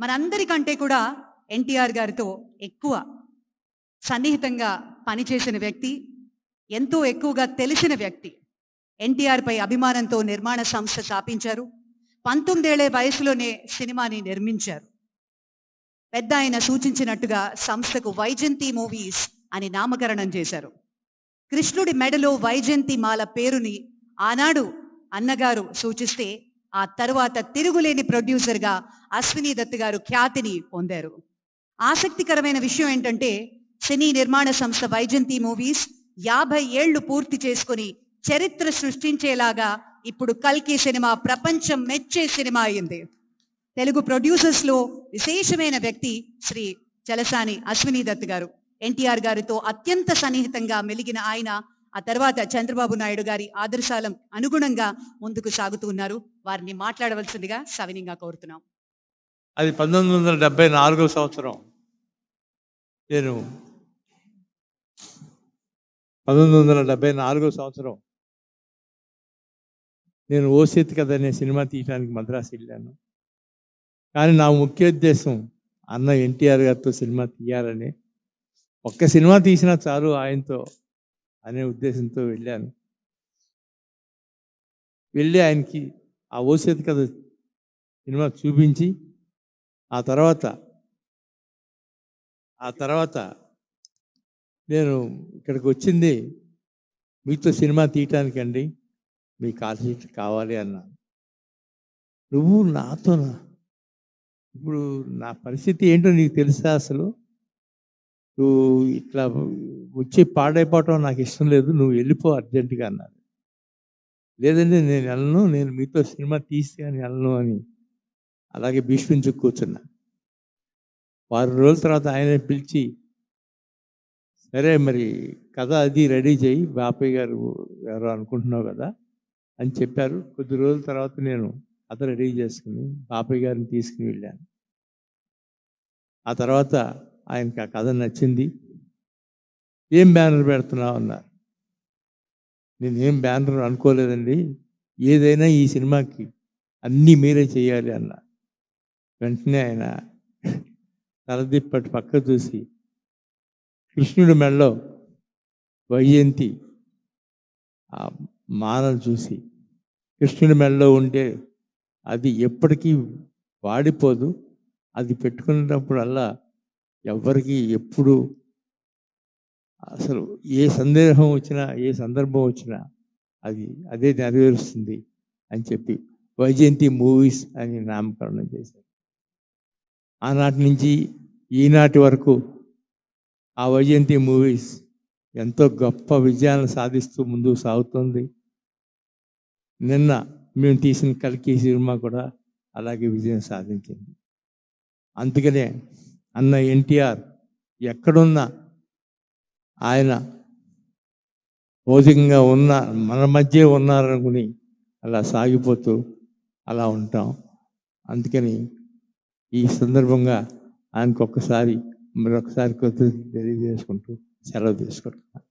మనందరికంటే కూడా ఎన్టీఆర్ గారితో ఎక్కువ సన్నిహితంగా పనిచేసిన వ్యక్తి ఎంతో ఎక్కువగా తెలిసిన వ్యక్తి. ఎన్టీఆర్ పై అభిమానంతో నిర్మాణ సంస్థ స్థాపించారు. పంతొమ్మిదేళ్ళ వయసులోనే సినిమాని నిర్మించారు. పెద్ద ఆయన సూచించినట్టుగా సంస్థకు వైజంతి మూవీస్ అని నామకరణం చేశారు. కృష్ణుడి మెడలో వైజంతి మాల పేరుని ఆనాడు అన్నగారు సూచిస్తే ఆ తర్వాత తిరుగులేని ప్రొడ్యూసర్గా అశ్విని దత్ గారు ఖ్యాతిని పొందారు. ఆసక్తికరమైన విషయం ఏంటంటే సినీ నిర్మాణ సంస్థ వైజంతి మూవీస్ యాభై ఏళ్ళు పూర్తి చేసుకుని చరిత్ర సృష్టించేలాగా ఇప్పుడు కల్కి సినిమా ప్రపంచం మెచ్చే సినిమా అయింది. తెలుగు ప్రొడ్యూసర్స్లో విశేషమైన వ్యక్తి శ్రీ చలసాని అశ్విని దత్ గారు. ఎన్టీఆర్ గారితో అత్యంత సన్నిహితంగా మెలిగిన ఆయన ఆ తర్వాత చంద్రబాబు నాయుడు గారి ఆదర్శాలం అనుగుణంగా ముందుకు సాగుతూ ఉన్నారు. వారిని మాట్లాడవలసిందిగా సవినీయంగా కోరుతున్నాం. అది పంతొమ్మిది వందల డెబ్బై నాలుగో సంవత్సరం. నేను పంతొమ్మిది వందల డెబ్బై నాలుగో సంవత్సరం. నేను ఓసేత్ కథ అనే సినిమా తీయడానికి మద్రాసు వెళ్ళాను. కానీ నా ముఖ్య ఉద్దేశం అన్న ఎన్టీఆర్ గారితో సినిమా తీయాలని. ఒక్క సినిమా తీసినా చాలు ఆయనతో అనే ఉద్దేశంతో వెళ్ళాను. వెళ్ళి ఆయనకి ఆ ఓసేత్ కథ సినిమా చూపించి ఆ తర్వాత ఆ తర్వాత నేను ఇక్కడికి వచ్చింది మీతో సినిమా తీయటానికండి మీ కాల్ షీట్ కావాలి అన్నాను. నువ్వు నాతోనా? ఇప్పుడు నా పరిస్థితి ఏంటో నీకు తెలుసా అసలు? నువ్వు ఇట్లా వచ్చి పాడైపోవటం నాకు ఇష్టం లేదు నువ్వు వెళ్ళిపో అర్జెంటుగా అన్నాడు. లేదండి నేను వెళ్ళను నేను మీతో సినిమా తీసి అని వెళ్ళను అని అలాగే భీష్మించు కూర్చున్నా. వారం రోజుల తర్వాత ఆయన పిలిచి సరే మరి కథ అది రెడీ చేయి బాపయ్య గారు ఎవరో అనుకుంటున్నావు కదా అని చెప్పారు. కొద్ది రోజుల తర్వాత నేను కథ రెడీ చేసుకుని బాపయ్య గారిని తీసుకుని వెళ్ళాను. ఆ తర్వాత ఆయనకి ఆ కథ నచ్చింది. ఏం బ్యానర్ పెడుతున్నావు అన్నారు నేను ఏం బ్యానర్ అనుకోలేదండి. ఏదైనా ఈ సినిమాకి అన్నీ మీరే చేయాలి అన్న. వెంటనే ఆయన తలదిప్పటి పక్క చూసి కృష్ణుడి మెడలో వైజయంతి. ఆ మానలు చూసి కృష్ణుడి మెడలో ఉంటే అది ఎప్పటికీ వాడిపోదు. అది పెట్టుకునేటప్పుడల్లా ఎవరికి ఎప్పుడు అసలు ఏ సందేహం వచ్చినా ఏ సందర్భం వచ్చినా అది అదే నెరవేరుస్తుంది అని చెప్పి వైజయంతి మూవీస్ అని నామకరణం చేశారు. ఆనాటి నుంచి ఈనాటి వరకు ఆ వైజయంతి మూవీస్ ఎంతో గొప్ప విజయాలను సాధిస్తూ ముందుకు సాగుతుంది. నిన్న మేము తీసిన కలికి సినిమా కూడా అలాగే విజయం సాధించింది. అందుకనే అన్న ఎన్టీఆర్ ఎక్కడున్నా ఆయన భౌతికంగా ఉన్న మన మధ్య ఉన్నారనుకుని అలా సాగిపోతూ అలా ఉంటాం. అందుకని ఈ సందర్భంగా ఆయనకు ఒక్కసారి మరొకసారి కృతజ్ఞత తెలియజేసుకుంటూ సెలవు తీసుకుంటున్నాను.